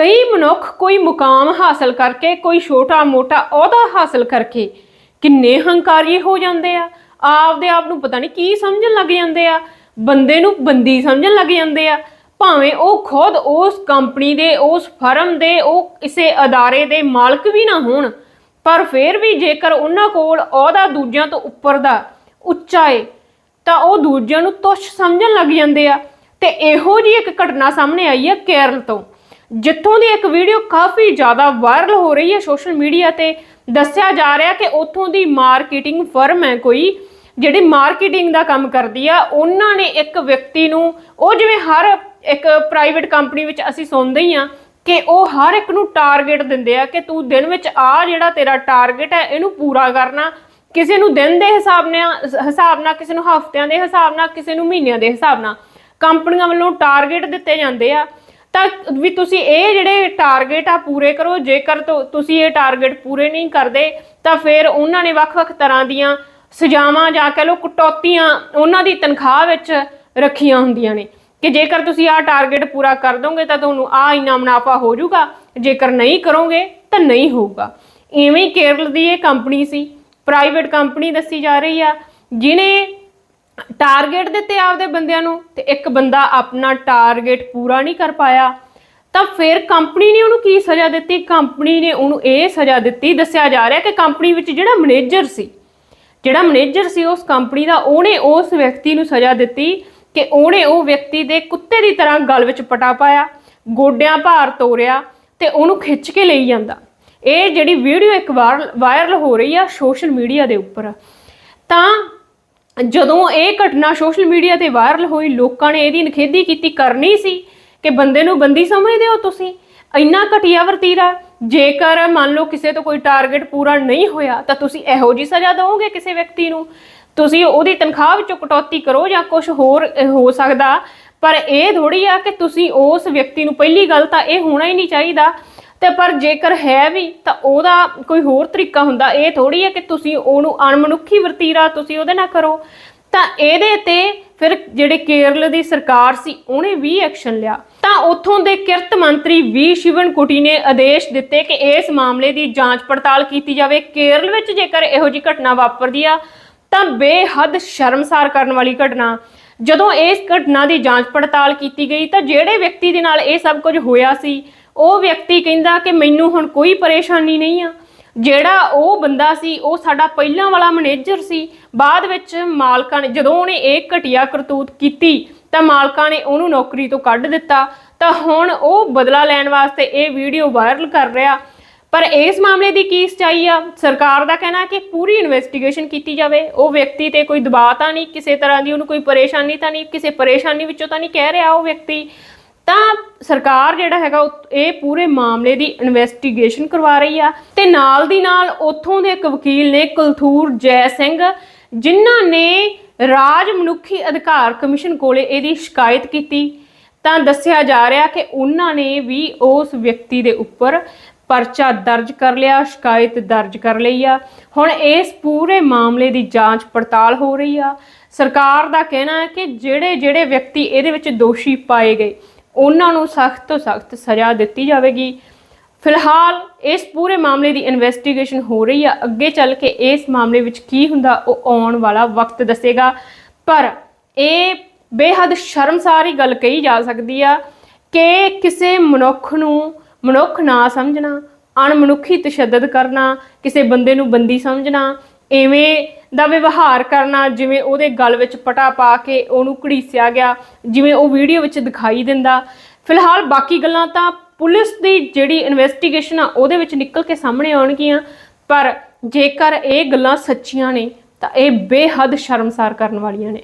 ਕਈ ਮਨੁੱਖ ਕੋਈ ਮੁਕਾਮ ਹਾਸਲ ਕਰਕੇ, ਕੋਈ ਛੋਟਾ-ਮੋਟਾ ਅਹੁਦਾ ਹਾਸਲ ਕਰਕੇ ਕਿੰਨੇ ਹੰਕਾਰੀ ਹੋ ਜਾਂਦੇ ਆ। ਆਪਦੇ ਆਪ ਨੂੰ ਪਤਾ ਨਹੀਂ ਕੀ ਸਮਝਣ ਲੱਗ ਜਾਂਦੇ ਆ। ਬੰਦੇ ਨੂੰ ਬੰਦੀ ਸਮਝਣ ਲੱਗ ਜਾਂਦੇ ਆ। ਭਾਵੇਂ ਉਹ ਖੁਦ ਉਸ ਕੰਪਨੀ ਦੇ, ਉਸ ਫਰਮ ਦੇ, ਉਹ ਕਿਸੇ ਅਦਾਰੇ ਦੇ ਮਾਲਕ ਵੀ ਨਾ ਹੋਣ, ਪਰ ਫਿਰ ਵੀ ਜੇਕਰ ਉਹਨਾਂ ਕੋਲ ਅਹੁਦਾ ਦੂਜਿਆਂ ਤੋਂ ਉੱਪਰ ਦਾ ਉੱਚਾ ਏ, ਤਾਂ ਉਹ ਦੂਜਿਆਂ ਨੂੰ ਤੁਛ ਸਮਝਣ ਲੱਗ ਜਾਂਦੇ ਆ। ਤੇ ਇਹੋ ਜੀ ਇੱਕ ਘਟਨਾ ਸਾਹਮਣੇ ਆਈ ਹੈ ਕੇਰਲ ਤੋਂ। ਜਿੱਥੋਂ ਦੀ ਇੱਕ ਵੀਡੀਓ ਕਾਫੀ ਜ਼ਿਆਦਾ ਵਾਇਰਲ ਹੋ ਰਹੀ ਹੈ ਸੋਸ਼ਲ ਮੀਡੀਆ ਤੇ ਦੱਸਿਆ ਜਾ ਰਿਹਾ ਕਿ ਉੱਥੋਂ ਦੀ ਮਾਰਕੀਟਿੰਗ ਫਰਮ ਹੈ ਕੋਈ, ਜਿਹੜੀ ਮਾਰਕੀਟਿੰਗ ਦਾ ਕੰਮ ਕਰਦੀ ਆ, ਉਹਨਾਂ ਨੇ ਇੱਕ ਵਿਅਕਤੀ ਨੂੰ, ਉਹ ਜਿਵੇਂ ਹਰ ਇੱਕ ਪ੍ਰਾਈਵੇਟ ਕੰਪਨੀ ਵਿੱਚ ਅਸੀਂ ਸੁਣਦੇ ਹੀ ਆ ਕਿ ਉਹ ਹਰ ਇੱਕ ਨੂੰ ਟਾਰਗੇਟ ਦਿੰਦੇ ਆ ਕਿ ਤੂੰ ਦਿਨ ਵਿੱਚ ਆ ਜਿਹੜਾ ਤੇਰਾ ਟਾਰਗੇਟ ਹੈ, ਇਹਨੂੰ ਪੂਰਾ ਕਰਨਾ। ਕਿਸੇ ਨੂੰ ਦਿਨ ਦੇ ਹਿਸਾਬ ਨਾਲ ਹਿਸਾਬ ਨਾਲ, ਕਿਸੇ ਨੂੰ ਹਫ਼ਤਿਆਂ ਦੇ ਹਿਸਾਬ ਨਾਲ, ਕਿਸੇ ਨੂੰ ਮਹੀਨਿਆਂ ਦੇ ਹਿਸਾਬ ਨਾਲ। ਕੰਪਨੀਆਂ ਵੱਲੋਂ ਟਾਰਗੇਟ ਦਿੱਤੇ ਜਾਂਦੇ ਆ। ਤਾਂ ਵੀ ਤੁਸੀਂ ਇਹ ਜਿਹੜੇ ਟਾਰਗੇਟ ਆ ਪੂਰੇ ਕਰੋ, ਜੇਕਰ ਤੁ- ਤੁਸੀਂ ਇਹ ਟਾਰਗੇਟ ਪੂਰੇ ਨਹੀਂ ਕਰਦੇ, ਤਾਂ ਫਿਰ ਉਹਨਾਂ ਨੇ ਵੱਖ-ਵੱਖ ਤਰ੍ਹਾਂ ਦੀਆਂ ਸਜ਼ਾਵਾਂ ਜਾਂ ਕਹ ਲਓ ਕਟੌਤੀਆਂ ਉਹਨਾਂ ਦੀ ਤਨਖਾਹ ਵਿੱਚ ਰੱਖੀਆਂ ਹੁੰਦੀਆਂ ਨੇ। ਕਿ ਜੇਕਰ ਤੁਸੀਂ ਆਹ ਟਾਰਗੇਟ ਪੂਰਾ ਕਰ ਦੋਗੇ, ਤਾਂ ਤੁਹਾਨੂੰ ਆਹ ਇੰਨਾ ਮੁਨਾਫਾ ਹੋ ਜਾਊਗਾ। ਜੇਕਰ ਨਹੀਂ ਕਰੋਗੇ, ਤਾਂ ਨਹੀਂ ਹੋਊਗਾ। ਇਵੇਂ ਹੀ ਕੇਰਲ ਦੀ ਇਹ ਕੰਪਨੀ ਸੀ। ਪ੍ਰਾਈਵੇਟ ਕੰਪਨੀ ਦੱਸੀ ਜਾ ਰਹੀ ਆ, ਜਿਨੇ ਟਾਰਗੇਟ ਦਿੱਤੇ ਆਪਦੇ ਬੰਦਿਆਂ ਨੂੰ ਤੇ ਇੱਕ ਬੰਦਾ ਆਪਣਾ ਟਾਰਗੇਟ ਪੂਰਾ ਨਹੀਂ ਕਰ ਪਾਇਆ, ਤਾਂ ਫਿਰ ਕੰਪਨੀ ਨੇ ਉਹਨੂੰ ਕੀ ਸਜ਼ਾ ਦਿੱਤੀ? ਕੰਪਨੀ ਨੇ ਉਹਨੂੰ ਇਹ ਸਜ਼ਾ ਦਿੱਤੀ, ਦੱਸਿਆ ਜਾ ਰਿਹਾ ਕਿ ਕੰਪਨੀ ਵਿੱਚ ਜਿਹੜਾ ਮੈਨੇਜਰ ਸੀ, ਜਿਹੜਾ ਮੈਨੇਜਰ ਸੀ ਉਸ ਕੰਪਨੀ ਦਾ, ਉਹਨੇ ਉਸ ਵਿਅਕਤੀ ਨੂੰ ਸਜ਼ਾ ਦਿੱਤੀ ਕਿ ਉਹਨੇ ਉਹ ਵਿਅਕਤੀ ਦੇ ਕੁੱਤੇ ਦੀ ਤਰ੍ਹਾਂ ਗਲ ਵਿੱਚ ਪਟਾ ਪਾਇਆ, ਗੋਡਿਆਂ ਭਾਰ ਤੋਰਿਆ ਤੇ ਉਹਨੂੰ ਖਿੱਚ ਕੇ ਲਈ ਜਾਂਦਾ। ਇਹ ਜਿਹੜੀ ਵੀਡੀਓ ਇੱਕ ਵਾਰ, ਵਾਇਰਲ ਹੋ ਰਹੀ ਆ ਸੋਸ਼ਲ ਮੀਡੀਆ ਦੇ ਉੱਪਰ। ਤਾਂ ਜਦੋਂ ਇਹ ਘਟਨਾ ਸੋਸ਼ਲ ਮੀਡੀਆ ਤੇ ਵਾਇਰਲ ਹੋਈ, ਲੋਕਾਂ ਨੇ ਇਹਦੀ ਨਿਖੇਧੀ ਕੀਤੀ, ਕਰਨੀ ਸੀ ਕਿ ਬੰਦੇ ਨੂੰ ਬੰਦੀ ਸਮਝਦੇ ਹੋ ਤੁਸੀਂ? ਇੰਨਾ ਘਟੀਆ ਵਰਤੀਰਾ, ਜੇਕਰ ਮੰਨ ਲਓ ਕਿਸੇ ਤੋਂ ਕੋਈ ਟਾਰਗੇਟ ਪੂਰਾ ਨਹੀਂ ਹੋਇਆ, ਤਾਂ ਤੁਸੀਂ ਇਹੋ ਜੀ ਸਜ਼ਾ ਦਿਓਗੇ ਕਿਸੇ ਵਿਅਕਤੀ ਨੂੰ? ਤੁਸੀਂ ਉਹਦੀ ਤਨਖਾਹ ਵਿੱਚੋਂ ਕਟੌਤੀ ਕਰੋ ਜਾਂ ਕੁਝ ਹੋਰ ਹੋ ਸਕਦਾ। ਪਰ ਇਹ ਥੋੜੀ ਆ ਕਿ ਤੁਸੀਂ ਉਸ ਵਿਅਕਤੀ ਨੂੰ ਪਹਿਲੀ ਗੱਲ ਤਾਂ ਇਹ ਹੋਣਾ ਹੀ ਨਹੀਂ ਚਾਹੀਦਾ ਤੇ ਪਰ ਜੇਕਰ ਹੈ ਵੀ, ਤਾਂ ਉਹਦਾ ਕੋਈ ਹੋਰ ਤਰੀਕਾ ਹੁੰਦਾ। ਇਹ ਥੋੜੀ ਹੈ ਕਿ ਤੁਸੀਂ ਉਹਨੂੰ ਅਣਮਨੁੱਖੀ ਵਰਤੀਰਾ ਤੁਸੀਂ ਉਹਦੇ ਨਾਲ ਕਰੋ। ਤਾਂ ਇਹਦੇ ਤੇ ਫਿਰ ਜਿਹੜੇ ਕੇਰਲ ਦੀ ਸਰਕਾਰ ਸੀ, ਉਹਨੇ ਵੀ ਐਕਸ਼ਨ ਲਿਆ। ਤਾਂ ਉੱਥੋਂ ਦੇ ਕਿਰਤ ਮੰਤਰੀ ਵੀ ਸ਼ਿਵਨ ਕੁਟੀ ਨੇ ਆਦੇਸ਼ ਦਿੱਤੇ ਕਿ ਇਸ ਮਾਮਲੇ ਦੀ ਜਾਂਚ ਪੜਤਾਲ ਕੀਤੀ ਜਾਵੇ। ਕੇਰਲ ਵਿੱਚ ਜੇਕਰ ਇਹੋ ਜਿਹੀ ਘਟਨਾ ਵਾਪਰਦੀ ਆ, ਤਾਂ ਬੇਹੱਦ ਸ਼ਰਮਸਾਰ ਕਰਨ ਵਾਲੀ ਘਟਨਾ। ਜਦੋਂ ਇਸ ਘਟਨਾ ਦੀ ਜਾਂਚ ਪੜਤਾਲ ਕੀਤੀ ਗਈ, ਤਾਂ ਜਿਹੜੇ ਵਿਅਕਤੀ ਦੇ ਨਾਲ ਇਹ ਸਭ ਕੁਝ ਹੋਇਆ ਸੀ ਉਹ ਵਿਅਕਤੀ ਕਹਿੰਦਾ ਕਿ ਮੈਨੂੰ ਹੁਣ ਕੋਈ ਪਰੇਸ਼ਾਨੀ ਨਹੀਂ ਆ। ਜਿਹੜਾ ਉਹ ਬੰਦਾ ਸੀ, ਉਹ ਸਾਡਾ ਪਹਿਲਾਂ ਵਾਲਾ ਮੈਨੇਜਰ ਸੀ। ਬਾਅਦ ਵਿੱਚ ਮਾਲਕਾਂ ਨੇ, ਜਦੋਂ ਉਹਨੇ ਇਹ ਘਟੀਆ ਕਰਤੂਤ ਕੀਤੀ, ਤਾਂ ਮਾਲਕਾਂ ਨੇ ਉਹਨੂੰ ਨੌਕਰੀ ਤੋਂ ਕੱਢ ਦਿੱਤਾ। ਤਾਂ ਹੁਣ ਉਹ ਬਦਲਾ ਲੈਣ ਵਾਸਤੇ ਇਹ ਵੀਡੀਓ ਵਾਇਰਲ ਕਰ ਰਿਹਾ। ਪਰ ਇਸ ਮਾਮਲੇ ਦੀ ਕੀ ਸਚਾਈ ਆ? ਸਰਕਾਰ ਦਾ ਕਹਿਣਾ ਕਿ ਪੂਰੀ ਇਨਵੈਸਟੀਗੇਸ਼ਨ ਕੀਤੀ ਜਾਵੇ। ਉਹ ਵਿਅਕਤੀ ਤੇ ਕੋਈ ਦਬਾਅ ਤਾਂ ਨਹੀਂ, ਕਿਸੇ ਤਰ੍ਹਾਂ ਦੀ ਉਹਨੂੰ ਕੋਈ ਪਰੇਸ਼ਾਨੀ ਤਾਂ ਨਹੀਂ, ਕਿਸੇ ਪਰੇਸ਼ਾਨੀ ਵਿੱਚੋਂ ਤਾਂ ਨਹੀਂ ਕਹਿ ਰਿਹਾ ਉਹ ਵਿਅਕਤੀ। ਤਾਂ ਸਰਕਾਰ ਜਿਹੜਾ ਹੈਗਾ ਉਹ ਇਹ ਪੂਰੇ ਮਾਮਲੇ ਦੀ ਇਨਵੈਸਟੀਗੇਸ਼ਨ ਕਰਵਾ ਰਹੀ ਆ ਤੇ ਨਾਲ ਦੀ ਨਾਲ ਉੱਥੋਂ ਦੇ ਇੱਕ ਵਕੀਲ ਨੇ ਕੁਲਥੂਰ ਜੈ ਸਿੰਘ, ਜਿਨ੍ਹਾਂ ਨੇ ਰਾਜ ਮਨੁੱਖੀ ਅਧਿਕਾਰ ਕਮਿਸ਼ਨ ਕੋਲੇ ਇਹਦੀ ਸ਼ਿਕਾਇਤ ਕੀਤੀ। ਤਾਂ ਦੱਸਿਆ ਜਾ ਰਿਹਾ ਕਿ ਉਹਨਾਂ ਨੇ ਵੀ ਉਸ ਵਿਅਕਤੀ ਦੇ ਉੱਪਰ ਪਰਚਾ ਦਰਜ ਕਰ ਲਿਆ, ਸ਼ਿਕਾਇਤ ਦਰਜ ਕਰ ਲਈ ਆ। ਹੁਣ ਇਸ ਪੂਰੇ ਮਾਮਲੇ ਦੀ ਜਾਂਚ ਪੜਤਾਲ ਹੋ ਰਹੀ ਆ। ਸਰਕਾਰ ਦਾ ਕਹਿਣਾ ਹੈ ਕਿ ਜਿਹੜੇ ਜਿਹੜੇ ਵਿਅਕਤੀ ਇਹਦੇ ਵਿੱਚ ਦੋਸ਼ੀ ਪਾਏ ਗਏ ਉਹਨਾਂ ਨੂੰ ਸਖਤ ਤੋਂ ਸਖਤ ਸਜ਼ਾ ਦਿੱਤੀ ਜਾਵੇਗੀ। ਫਿਲਹਾਲ ਇਸ ਪੂਰੇ ਮਾਮਲੇ ਦੀ ਇਨਵੈਸਟੀਗੇਸ਼ਨ ਹੋ ਰਹੀ ਆ। ਅੱਗੇ ਚੱਲ ਕੇ ਇਸ ਮਾਮਲੇ ਵਿੱਚ ਕੀ ਹੁੰਦਾ ਉਹ ਆਉਣ ਵਾਲਾ ਵਕਤ ਦੱਸੇਗਾ। ਪਰ ਇਹ ਬੇਹੱਦ ਸ਼ਰਮਸਾਰੀ ਗੱਲ ਕਹੀ ਜਾ ਸਕਦੀ ਆ ਕਿ ਕਿਸੇ ਮਨੁੱਖ ਨੂੰ ਮਨੁੱਖ ਨਾ ਸਮਝਣਾ, ਅਣਮਨੁੱਖੀ ਤਸ਼ੱਦਦ ਕਰਨਾ, ਕਿਸੇ ਬੰਦੇ ਨੂੰ ਬੰਦੀ ਸਮਝਣਾ ਐਵੇਂ ਦਾ ਵਿਵਹਾਰ ਕਰਨਾ, ਜਿਵੇਂ ਉਹਦੇ ਗਲ ਵਿੱਚ ਪਟਾ ਪਾ ਕੇ ਉਹਨੂੰ ਘੜੀਸਿਆ ਗਿਆ, ਜਿਵੇਂ ਉਹ ਵੀਡੀਓ ਵਿੱਚ ਦਿਖਾਈ ਦਿੰਦਾ। ਫਿਲਹਾਲ ਬਾਕੀ ਗੱਲਾਂ ਤਾਂ ਪੁਲਿਸ ਦੀ ਜਿਹੜੀ ਇਨਵੈਸਟੀਗੇਸ਼ਨ ਆ, ਉਹਦੇ ਵਿੱਚ ਨਿਕਲ ਕੇ ਸਾਹਮਣੇ ਆਉਣਗੀਆਂ। ਪਰ ਜੇਕਰ ਇਹ ਗੱਲਾਂ ਸੱਚੀਆਂ ਨੇ, ਤਾਂ ਇਹ ਬੇਹੱਦ ਸ਼ਰਮਸਾਰ ਕਰਨ ਵਾਲੀਆਂ ਨੇ।